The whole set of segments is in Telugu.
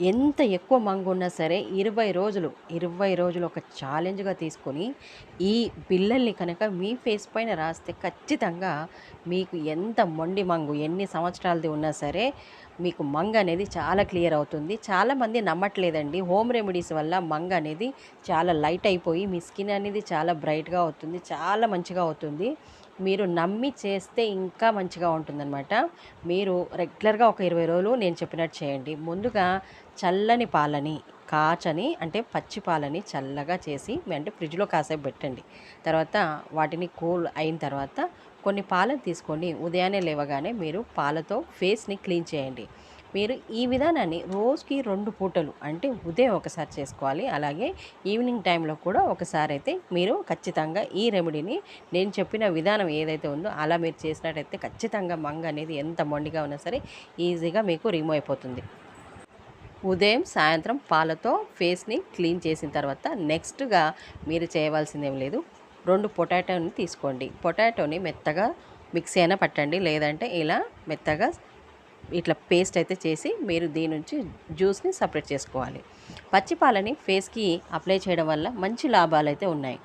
ఎంత ఎక్కువ మంగు ఉన్నా సరే ఇరవై రోజులు ఇరవై రోజులు ఒక ఛాలెంజ్గా తీసుకొని ఈ పిల్లల్ని కనుక మీ ఫేస్ పైన రాస్తే ఖచ్చితంగా మీకు ఎంత మొండి మంగు ఎన్ని సంవత్సరాలది ఉన్నా సరే మీకు మంగ అనేది చాలా క్లియర్ అవుతుంది. చాలామంది నమ్మట్లేదండి. హోమ్ రెమెడీస్ వల్ల మంగ అనేది చాలా లైట్ అయిపోయి మీ స్కిన్ అనేది చాలా బ్రైట్గా అవుతుంది చాలా మంచిగా అవుతుంది. మీరు నమ్మి చేస్తే ఇంకా మంచిగా ఉంటుందన్నమాట. మీరు రెగ్యులర్గా ఒక ఇరవై రోజులు నేను చెప్పినట్టు చేయండి. ముందుగా చల్లని పాలని కాచని అంటే పచ్చి పాలని చల్లగా చేసి అంటే ఫ్రిడ్జ్లో కాసేపు పెట్టండి. తర్వాత వాటిని కూల్ అయిన తర్వాత కొన్ని పాలను తీసుకొని ఉదయాన్నే లేవగానే మీరు పాలతో ఫేస్ని క్లీన్ చేయండి. మీరు ఈ విధానాన్ని రోజుకి రెండు పూటలు అంటే ఉదయం ఒకసారి చేసుకోవాలి. అలాగే ఈవినింగ్ టైంలో కూడా ఒకసారి అయితే మీరు ఖచ్చితంగా ఈ రెమెడీని నేను చెప్పిన విధానం ఏదైతే ఉందో అలా మీరు చేసినట్టయితే ఖచ్చితంగా మంగ అనేది ఎంత మొండిగా ఉన్నా సరే ఈజీగా మీకు రిమూవ్ అయిపోతుంది. ఉదయం సాయంత్రం పాలతో ఫేస్ని క్లీన్ చేసిన తర్వాత నెక్స్ట్గా మీరు చేయవలసింది ఏం లేదు. రెండు పొటాటోని తీసుకోండి. పొటాటోని మెత్తగా మిక్సీ అయినా పట్టండి. లేదంటే ఇలా మెత్తగా ఇట్లా పేస్ట్ అయితే చేసి మీరు దీని నుంచి జ్యూస్ని సపరేట్ చేసుకోవాలి. పచ్చి పాలని ఫేస్కి అప్లై చేయడం వల్ల మంచి లాభాలు అయితే ఉన్నాయి.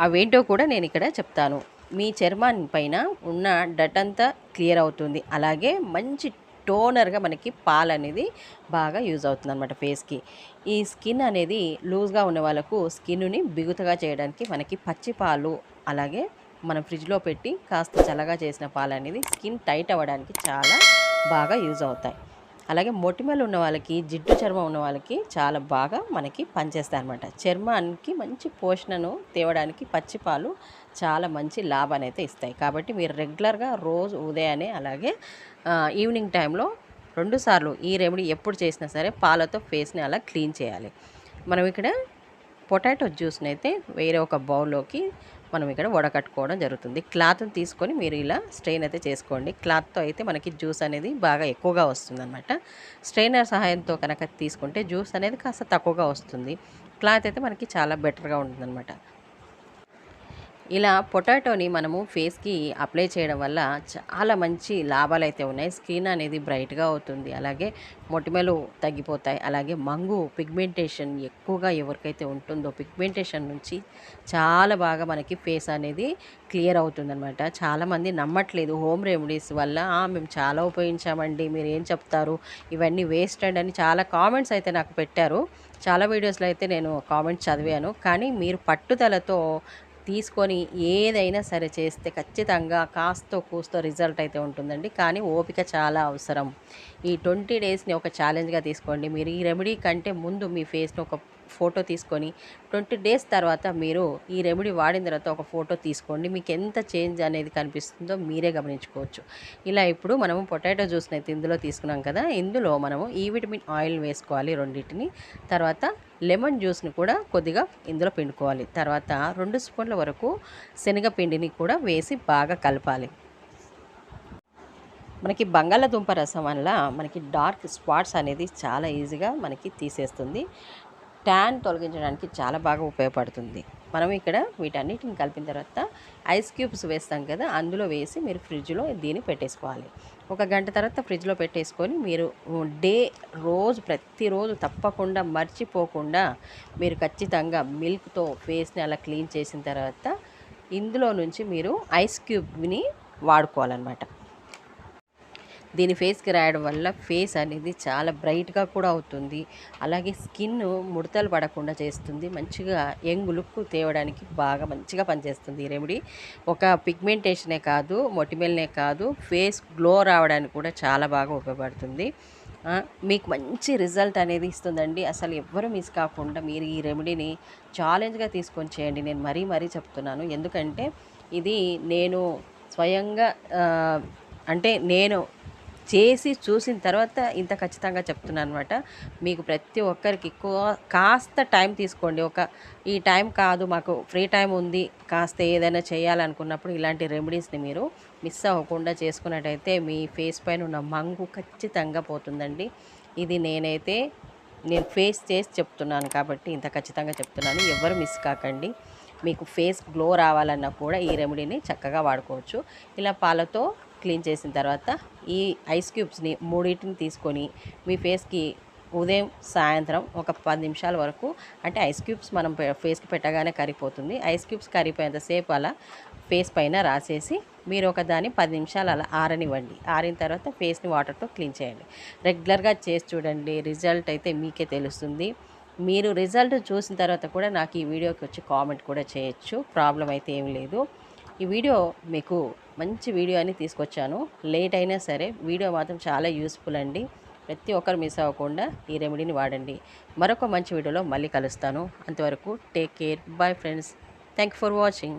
అవేంటో కూడా నేను ఇక్కడ చెప్తాను. మీ చర్మాన్ని పైన ఉన్న డట్ అంతా క్లియర్ అవుతుంది. అలాగే మంచి టోనర్గా మనకి పాలు అనేది బాగా యూజ్ అవుతుంది అనమాట ఫేస్కి. ఈ స్కిన్ అనేది లూజ్గా ఉన్న వాళ్ళకు స్కిన్ని బిగుతగా చేయడానికి మనకి పచ్చి పాలు అలాగే మనం ఫ్రిడ్జ్లో పెట్టి కాస్త చల్లగా చేసిన పాలు అనేది స్కిన్ టైట్ అవ్వడానికి చాలా బాగా యూజ్ అవుతాయి. అలాగే మొటిమలు ఉన్న వాళ్ళకి జిడ్డు చర్మం ఉన్న వాళ్ళకి చాలా బాగా మనకి పనిచేస్తాయి అనమాట చర్మానికి మంచి పోషణను తేవడానికి పచ్చిపాలు చాలా మంచి లాభాన్ని అయితే ఇస్తాయి. కాబట్టి మీరు రెగ్యులర్గా రోజు ఉదయాన్నే అలాగే ఈవినింగ్ టైంలో రెండుసార్లు ఈ రెమెడీ ఎప్పుడు చేసినా సరే పాలతో ఫేస్ని అలా క్లీన్ చేయాలి. మనం ఇక్కడ పొటాటో జ్యూస్ని అయితే వేరే ఒక బౌల్లోకి మనం ఇక్కడ వడకట్టుకోవడం జరుగుతుంది. క్లాత్ని తీసుకొని మీరు ఇలా స్ట్రెయిన్ అయితే చేసుకోండి. క్లాత్తో అయితే మనకి జ్యూస్ అనేది బాగా ఎక్కువగా వస్తుంది అనమాట స్ట్రెయినర్ సహాయంతో కనుక తీసుకుంటే జ్యూస్ అనేది కాస్త తక్కువగా వస్తుంది. క్లాత్ అయితే మనకి చాలా బెటర్గా ఉంటుంది ఇలా పొటాటోని మనము ఫేస్కి అప్లై చేయడం వల్ల చాలా మంచి లాభాలు అయితే ఉన్నాయి. స్కిన్ అనేది బ్రైట్గా అవుతుంది. అలాగే మొటిమలు తగ్గిపోతాయి. అలాగే మంగు పిగ్మెంటేషన్ ఎక్కువగా ఎవరికైతే ఉంటుందో పిగ్మెంటేషన్ నుంచి చాలా బాగా మనకి ఫేస్ అనేది క్లియర్ అవుతుందనమాట చాలామంది నమ్మట్లేదు హోమ్ రెమెడీస్ వల్ల. మేము చాలా ఉపయోగించామండి. మీరు ఏం చెప్తారు? ఇవన్నీ వేస్ట్ అండి అని చాలా కామెంట్స్ అయితే నాకు పెట్టారు. చాలా వీడియోస్లో అయితే నేను కామెంట్స్ చదివాను. కానీ మీరు పట్టుదలతో తీసుకొని ఏదైనా సరే చేస్తే ఖచ్చితంగా కాస్తో కూస్తో రిజల్ట్ అయితే ఉంటుందండి. కానీ ఓపిక చాలా అవసరం. ఈ ట్వంటీ డేస్ని ఒక ఛాలెంజ్గా తీసుకోండి. మీరు ఈ రెమెడీ కంటే ముందు మీ ఫేస్ని ఒక ఫోటో తీసుకొని ట్వంటీ డేస్ తర్వాత మీరు ఈ రెమెడీ వాడిన తర్వాత ఒక ఫోటో తీసుకోండి. మీకు ఎంత చేంజ్ అనేది కనిపిస్తుందో మీరే గమనించుకోవచ్చు. ఇలా ఇప్పుడు మనము పొటాటో జ్యూస్ని అయితే ఇందులో తీసుకున్నాం కదా ఇందులో మనము ఈ విటమిన్ ఆయిల్ వేసుకోవాలి రెండింటిని. తర్వాత లెమన్ జ్యూస్ని కూడా కొద్దిగా ఇందులో పిండుకోవాలి. తర్వాత రెండు స్పూన్ల వరకు శనగపిండిని కూడా వేసి బాగా కలపాలి. మనకి బంగాళదుంప రసం వల్ల మనకి డార్క్ స్పాట్స్ అనేది చాలా ఈజీగా మనకి తీసేస్తుంది. ట్యాన్ తొలగించడానికి చాలా బాగా ఉపయోగపడుతుంది. మనం ఇక్కడ వీటన్నిటిని కలిపిన తర్వాత ఐస్ క్యూబ్స్ వేస్తాం కదా అందులో వేసి మీరు ఫ్రిడ్జ్లో దీన్ని పెట్టేసుకోవాలి. ఒక గంట తర్వాత ఫ్రిడ్జ్లో పెట్టేసుకొని మీరు డే రోజు ప్రతిరోజు తప్పకుండా మర్చిపోకుండా మీరు ఖచ్చితంగా మిల్క్తో ఫేస్ని అలా క్లీన్ చేసిన తర్వాత ఇందులో నుంచి మీరు ఐస్ క్యూబ్ని వాడుకోవాలన్నమాట. దీని ఫేస్కి రాయడం వల్ల ఫేస్ అనేది చాలా బ్రైట్గా కూడా అవుతుంది. అలాగే స్కిన్ ముడతలు పడకుండా చేస్తుంది. మంచిగా యంగ్ లుక్ తేవడానికి బాగా మంచిగా పనిచేస్తుంది ఈ రెమెడీ. ఒక పిగ్మెంటేషనే కాదు మొటిమెల్నే కాదు ఫేస్ గ్లో రావడానికి కూడా చాలా బాగా ఉపయోగపడుతుంది. మీకు మంచి రిజల్ట్ అనేది ఇస్తుందండి. అసలు ఎవ్వరు మిస్ కాకుండా మీరు ఈ రెమెడీని ఛాలెంజ్గా తీసుకొని చేయండి. నేను మరీ మరీ చెప్తున్నాను. ఎందుకంటే ఇది నేను స్వయంగా అంటే నేను చేసి చూసిన తర్వాత ఇంత ఖచ్చితంగా చెప్తున్నాను అనమాట మీకు ప్రతి ఒక్కరికి ఎక్కువ కాస్త టైం తీసుకోండి. ఒక ఈ టైం కాదు మాకు ఫ్రీ టైం ఉంది కాస్త ఏదైనా చేయాలనుకున్నప్పుడు ఇలాంటి రెమెడీస్ని మీరు మిస్ అవ్వకుండా చేసుకున్నట్టయితే మీ ఫేస్ పైన ఉన్న మంగు ఖచ్చితంగా పోతుందండి. ఇది నేనైతే నేను ఫేస్ చేసి చెప్తున్నాను కాబట్టి ఇంత ఖచ్చితంగా చెప్తున్నాను. ఎవరు మిస్ కాకండి. మీకు ఫేస్ గ్లో రావాలన్నా కూడా ఈ రెమెడీని చక్కగా వాడుకోవచ్చు. ఇలా పాలతో క్లీన్ చేసిన తర్వాత ఈ ఐస్ క్యూబ్స్ని మూడింటిని తీసుకొని మీ ఫేస్కి ఉదయం సాయంత్రం ఒక పది నిమిషాల వరకు అంటే ఐస్ క్యూబ్స్ మనం ఫేస్కి పెట్టగానే కరిగిపోతుంది. ఐస్ క్యూబ్స్ కరిగిపోయేంతసేపు అలా ఫేస్ పైన రాసేసి మీరు ఒక దాన్ని పది నిమిషాలు అలా ఆరనివ్వండి. ఆరిన తర్వాత ఫేస్ని వాటర్తో క్లీన్ చేయండి. రెగ్యులర్గా చేసి చూడండి. రిజల్ట్ అయితే మీకే తెలుస్తుంది. మీరు రిజల్ట్ చూసిన తర్వాత కూడా నాకు ఈ వీడియోకి వచ్చి కామెంట్ కూడా చేయొచ్చు. ప్రాబ్లం అయితే ఏం లేదు. ఈ వీడియో మీకు మంచి వీడియో అని తీసుకొచ్చాను. లేట్ అయినా సరే వీడియో మాత్రం చాలా యూస్ఫుల్ అండి. ప్రతి ఒక్కరు మిస్ అవ్వకుండా ఈ రెమెడీని వాడండి. మరొక మంచి వీడియోలో మళ్ళీ కలుస్తాను. అంతవరకు take care bye friends thank for watching